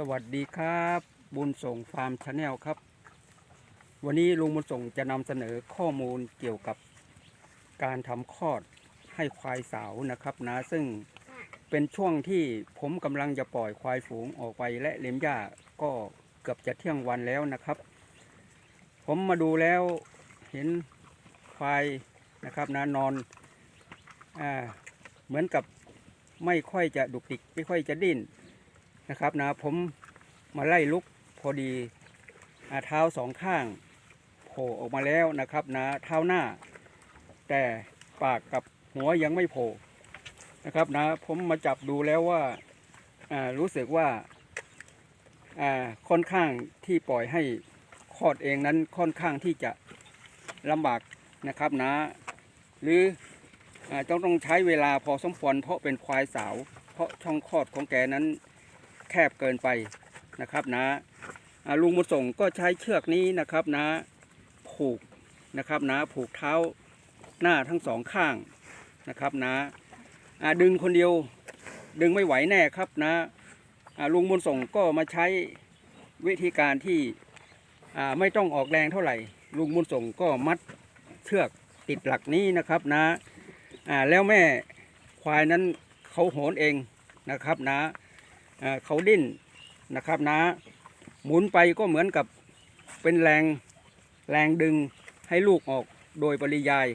สวัสดีครับ บุญส่งฟาร์มชาแนลครับ วันนี้ลุงบุญส่งจะนำเสนอข้อมูลเกี่ยวกับการทำคลอดให้ควายสาวนะครับนะซึ่งเป็นช่วงที่ผมกำลังจะปล่อยควายฝูงออกไปและเลี้ยงหญ้าก็เกือบจะเที่ยงวันแล้วนะครับ ผมมาดูแล้วเห็นควายนะครับนะนอนอ่าเหมือนกับไม่ค่อยจะดุกดิกไม่ค่อยจะดิ้น นะครับนะผมมาไล่ลุกพอดีเท้าสองข้างโผล่ออกมาแล้วนะครับนะเท้าหน้า แต่ปากกับหัวยังไม่โผล่นะครับนะผมมาจับดูแล้วว่ารู้สึกว่าค่อนข้างที่ปล่อยให้คลอดเองนั้นค่อนข้างที่จะลำบากนะครับนะ หรืออต้องต้องใช้เวลาพอสมควรเพราะเป็นควายสาว เพราะช่องคลอดของแกนั้น แคบเกินไปนะครับนะอ่าลุงบุญส่งก็ใช้เชือกนี้นะครับนะผูกนะครับนะผูกเท้าหน้าทั้งสองข้างนะครับนะอ่าดึงคนเดียวดึงไม่ไหวแน่ครับนะอ่าลุงบุญส่งก็มาใช้วิธีการที่ไม่ต้องออกแรงเท่าไหร่ ลุงบุญส่งก็มัดเชือกติดหลักนี้นะครับนะอ่าแล้วแม่ควายนั้นเขาโหนเองนะครับนะอ่า เขาดิ้นนะครับนะ หมุนไปก็เหมือนกับเป็นแรงแรงดึงให้ลูกออกโดยปริยาย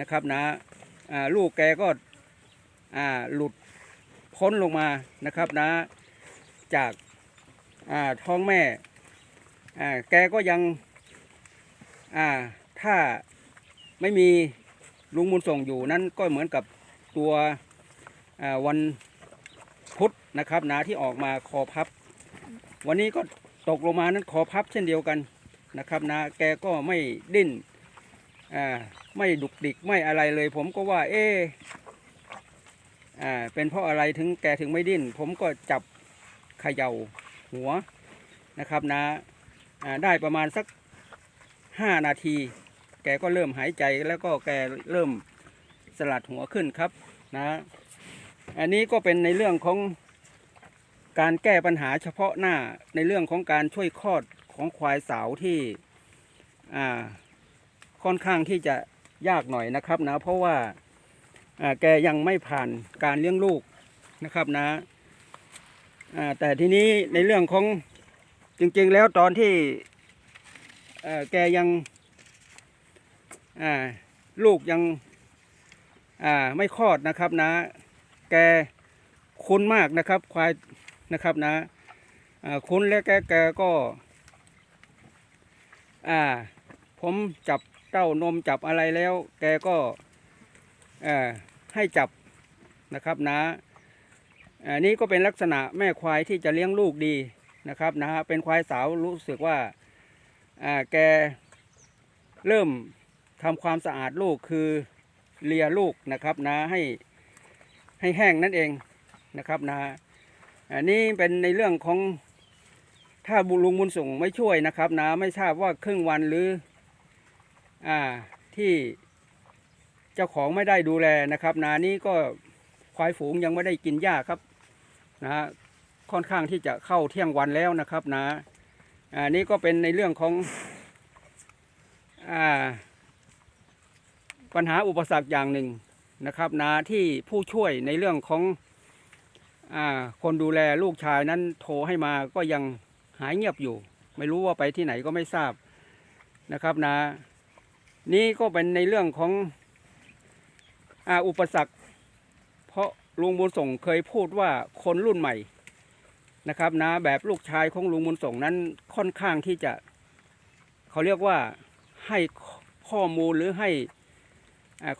นะครับนะอ่าลูกแกก็หลุดพ้นลงมานะครับนะ จากาท้องแม่แกก็ยังถ้าไม่มีลุงบุญส่งอยู่นั้นก็เหมือนกับตัววัน นะครับนะที่ออกมาคอพับ วันนี้ก็ตกลงมานั้นคอพับเช่นเดียวกันนะครับนะแกก็ไม่ดิ้นอ่าไม่ดุกดิกไม่อะไรเลย ผมก็ว่า เอ๊ะอ่าเป็นเพราะอะไรถึงแกถึงไม่ดิ้น ผมก็จับเขย่าหัวนะครับนะอ่าได้ประมาณสักห้านาที แกก็เริ่มหายใจแล้วก็แกเริ่มสลัดหัวขึ้นครับนะ อันนี้ก็เป็นในเรื่องของ การแก้ปัญหาเฉพาะหน้าในเรื่องของการช่วยคลอดของควายสาวที่ค่อนข้างที่จะยากหน่อยนะครับนะเพราะว่าแกยังไม่ผ่านการเลี้ยงลูกนะครับนะอ่าแต่ทีนี้ในเรื่องของจริงๆแล้วตอนที่แกยังลูกยังไม่คลอดนะครับนะแกคุ้นมากนะครับควาย นะครับนะอ่าคุ้นแล้วแกแกก็อ่าผมจับเต้านมจับอะไรแล้ว แกก็ให้จับนะครับนะอันนี้ก็เป็นลักษณะแม่ควายที่จะเลี้ยงลูกดีนะครับนะฮะเป็นควายสาวรู้สึกว่าแกเริ่มทำความสะอาดลูกคือเลียลูกนะครับนะให้ให้แห้งนั่นเองนะครับนะ อันนี้เป็นในเรื่องของถ้าบุลุงบุญส่งไม่ช่วยนะครับนะไม่ทราบว่าครึ่งวันหรืออ่าที่เจ้าของไม่ได้ดูแลนะครับนานี้ก็ควายฝูงยังไม่ได้กินหญ้าครับนะค่อนข้างที่จะเข้าเที่ยงวันแล้วนะครับนะอันนี้ก็เป็นในเรื่องของอ่าปัญหาอุปสรรคอย่างหนึ่งนะครับนะที่ผู้ช่วยในเรื่องของ คนดูแลลูกชายนั้นโทรให้มาก็ยังหายเงียบอยู่ ไม่รู้ว่าไปที่ไหนก็ไม่ทราบนะครับนะ นี่ก็เป็นในเรื่องของออุปสรรค เพราะลุงบุญส่งเคยพูดว่าคนรุ่นใหม่นะครับนะแบบลูกชายของลุงบุญส่งนั้นค่อนข้างที่จะเขาเรียกว่าให้ข้อมูลหรือให้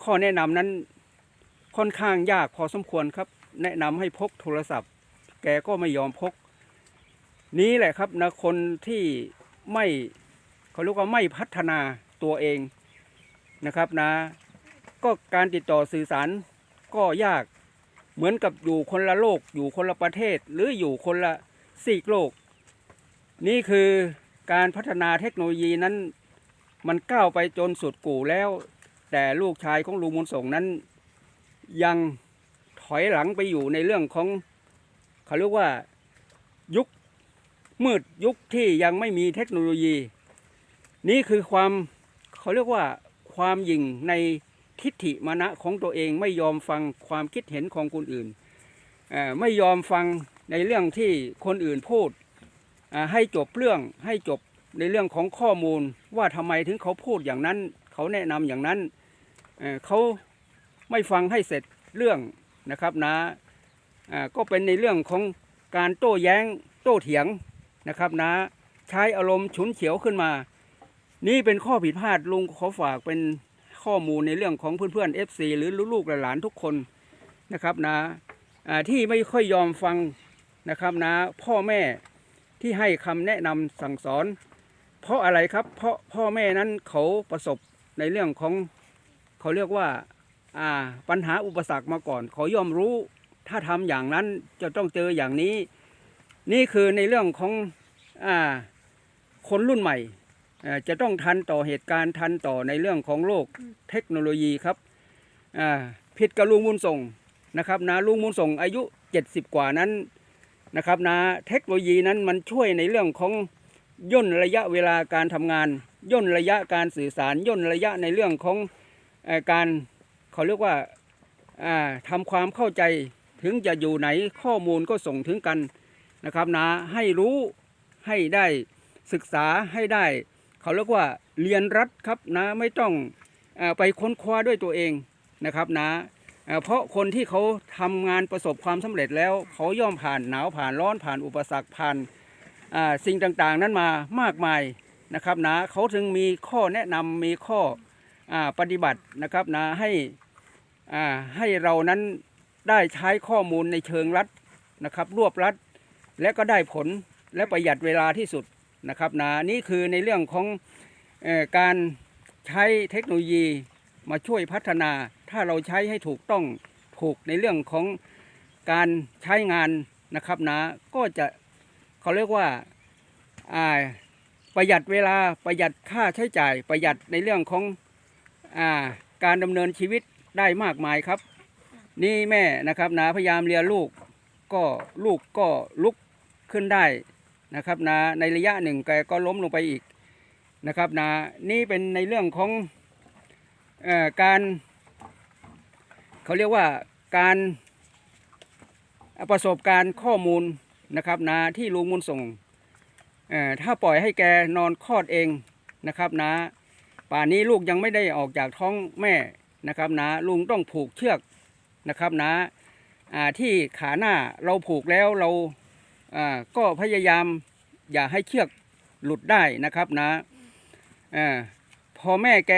ข้อแนะนำนั้นค่อนข้างยากพอสมควรครับ แนะนำให้พกโทรศัพท์ แกก็ไม่ยอมพก นี้แหละครับนะคนที่ไม่เขาเรียกว่าไม่พัฒนาตัวเองนะครับนะ ก็การติดต่อสื่อสารก็ยากเหมือนกับอยู่คนละโลกอยู่คนละประเทศ หรืออยู่คนละซีกโลก นี่คือการพัฒนาเทคโนโลยีนั้น มันก้าวไปจนสุดกู่แล้ว แต่ลูกชายของลุงมุนส่งนั้นยัง อยหลังไปอยู่ในเรื่องของเขาเรียกว่ายุคมืดยุคที่ยังไม่มีเทคโนโลยี นี่คือความเขาเรียกว่าความหยิ่งในทิฏฐิมานะของตัวเองไม่ยอมฟังความคิดเห็นของคนอื่น ไม่ยอมฟังในเรื่องที่คนอื่นพูด ให้จบเรื่องให้จบในเรื่องของข้อมูลว่าทำไมถึงเขาพูดอย่างนั้น เขาแนะนำอย่างนั้น เขาไม่ฟังให้เสร็จเรื่อง นะครับนะอ่าก็เป็นในเรื่องของการโต้แย้งโต้เถียงนะครับนะใช้อารมณ์ฉุนเฉียวขึ้นมา นี่เป็นข้อผิดพลาดลุงขอฝากเป็นข้อมูลในเรื่องของเพื่อนๆ FC หรือลูกๆหลานๆทุกคนนะครับนะอ่าที่ไม่ค่อยยอมฟังนะครับนะพ่อแม่ที่ให้คำแนะนำสั่งสอน เพราะอะไรครับเพราะพ่อแม่นั้นเขาประสบในเรื่องของเขาเรียกว่า ปัญหาอุปสรรคมาก่อนขาย่อมรู้ถ้าทำอย่างนั้นจะต้องเจออย่างนี้ นี่คือในเรื่องของอคนรุ่นใหม่ จะต้องทันต่อเหตุการณ์ทันต่อในเรื่องของโลกเทคโนโลยีครับผิดกับลุงมุนส่งนะครับนะลุงมุนส่งอายุ 70 กว่านั้นนะครับนะเทคโนโลยีนั้นมันช่วยในเรื่องของย่นระยะเวลาการทำงาน ย่นระยะการสื่อสารย่นระยะในเรื่องของอการ เขาเรียกว่าอ่าทำความเข้าใจถึงจะอยู่ไหนข้อมูลก็ส่งถึงกันนะครับนะให้รู้ให้ได้ศึกษาให้ได้ เขาเรียกว่าเรียนรัดครับนะไม่ต้องอไปค้นคว้าด้วยตัวเองนะครับนะเอ่อเพราะคนที่เขาทำงานประสบความสำเร็จแล้ว เขาย่อมผ่านหนาวผ่านร้อนผ่านอุปสรรคผ่านสิ่งต่างๆ นั้นมามากมายนะครับนะเขาถึงมีข้อแนะนำมีข้ออปฏิบัตินะครับนะให้ ให้เรานั้นได้ใช้ข้อมูลในเชิงรัดนะครับ รวบรัดและก็ได้ผลและประหยัดเวลาที่สุดนะครับนะนี่คือในเรื่องของอการใช้เทคโนโลยีมาช่วยพัฒนา ถ้าเราใช้ให้ถูกต้องถูกในเรื่องของการใช้งานนะครับนะก็จะเขาเรียกว่าาประหยัดเวลาประหยัดค่าใช้จ่ายประหยัดในเรื่องของอาการดำเนินชีวิต ได้มากมายครับ นี่แม่นะครับนะพยายามเรียลูกก็ลูกก็ลุกขึ้นได้นะครับนะในระยะหนึ่งแกก็ล้มลงไปอีกนะครับนะนี่เป็นในเรื่องของเออการเขาเรียกว่าการประสบการณ์ข้อมูลนะครับนะที่ลุงมุนส่งเอ่อถ้าปล่อยให้แกนอนคลอดเองนะครับนะป่านนี้ลูกยังไม่ได้ออกจากท้องแม่ นะครับนะลุงต้องผูกเชือกนะครับนะอ่าที่ขาหน้าเราผูกแล้วเราอ่าก็พยายามอย่าให้เชือกหลุดได้นะครับนะอาพอแม่แก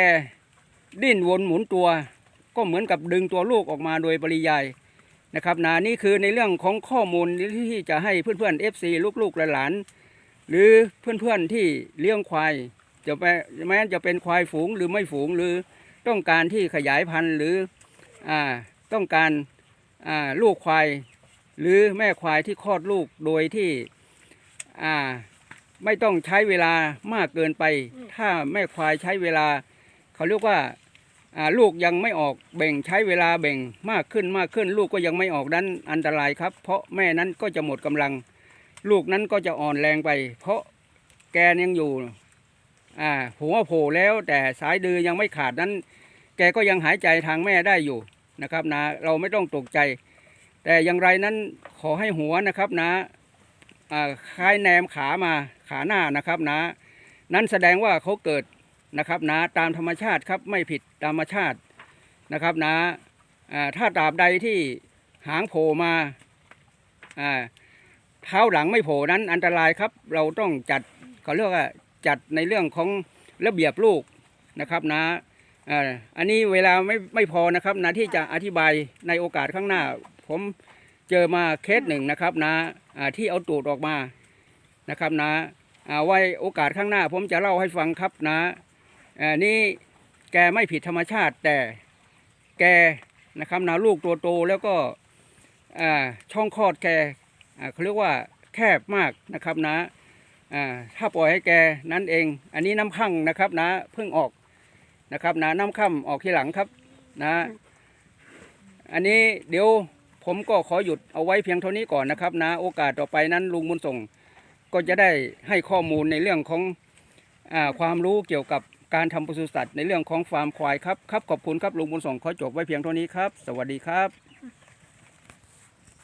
ดิ้นวนหมุนตัว ก็เหมือนกับดึงตัวลูกออกมาโดยปริยายนะครับนะนี่คือในเรื่องของข้อมูลที่จะให้เพื่อนๆ FC ลูกๆหลานๆหรือเพื่อนๆที่เลี้ยงควายจะแม้จะเป็นควายฝูงหรือไม่ฝูงหรือ ต้องการที่ขยายพันธุ์หรืออาต้องการอ่าลูกควาย หรือแม่ควายที่คลอดลูกโดยที่อ่าไม่ต้องใช้เวลามากเกินไป ถ้าแม่ควายใช้เวลา เขาเรียกว่าอ่าลูกยังไม่ออกแบ่งใช้เวลาแบ่งมากขึ้นมากขึ้น ลูกก็ยังไม่ออกนั้นอันตรายครับ เพราะแม่นั้นก็จะหมดกำลัง ลูกนั้นก็จะอ่อนแรงไป เพราะแกนยังอยู่ อ่าหัวโผล่แล้วแต่สายดือยังไม่ขาดนั้น แกก็ยังหายใจทางแม่ได้อยู่นะครับนะเราไม่ต้องตกใจ แต่อย่างไรนั้นขอให้หัวนะครับนะอ่าคล้ายแนมขามาขาหน้านะครับนะ นั้นแสดงว่าเขาเกิดนะครับนะตามธรรมชาติครับไม่ผิดธรรมชาตินะครับนะอ่าถ้าตราบใดที่หางโผล่มาอ่าเท้าหลังไม่โผล่นั้นอันตรายครับ เราต้องจัดเขาเรียกว่า จัดในเรื่องของระเบียบลูกนะครับนะอ่าอันนี้เวลาไม่ไม่พอนะครับนะที่จะอธิบายในโอกาสข้างหน้า ผมเจอมาเคสหนึ่งนะครับนะอ่าที่เอาตูดออกมานะครับนะอ่าไว้โอกาสข้างหน้า ผมจะเล่าให้ฟังครับนะอ่านี่แกไม่ผิดธรรมชาติแต่แกนะครับนะลูกตัวโตแล้วก็อ่าช่องคลอดแกอ่าเขาเรียกว่าแคบมากนะครับนะ อ่าถ้าปล่อยให้แกนั้นเอง อันนี้น้ำข้างนะครับนะเพิ่งออกนะครับนะน้ำค่ำออกทีหลังครับนะ อันนี้เดี๋ยวผมก็ขอหยุดเอาไว้เพียงเท่านี้ก่อนนะครับนะ โอกาสต่อไปนั้นลุงบุญส่งก็จะได้ให้ข้อมูลในเรื่องของอความรู้เกี่ยวกับการทำปศุสัตว์ในเรื่องของฟาร์มควายครับครับขอบคุณครับลุงบุญส่งขอจบไว้เพียงเท่านี้ครับ สวัสดีครับ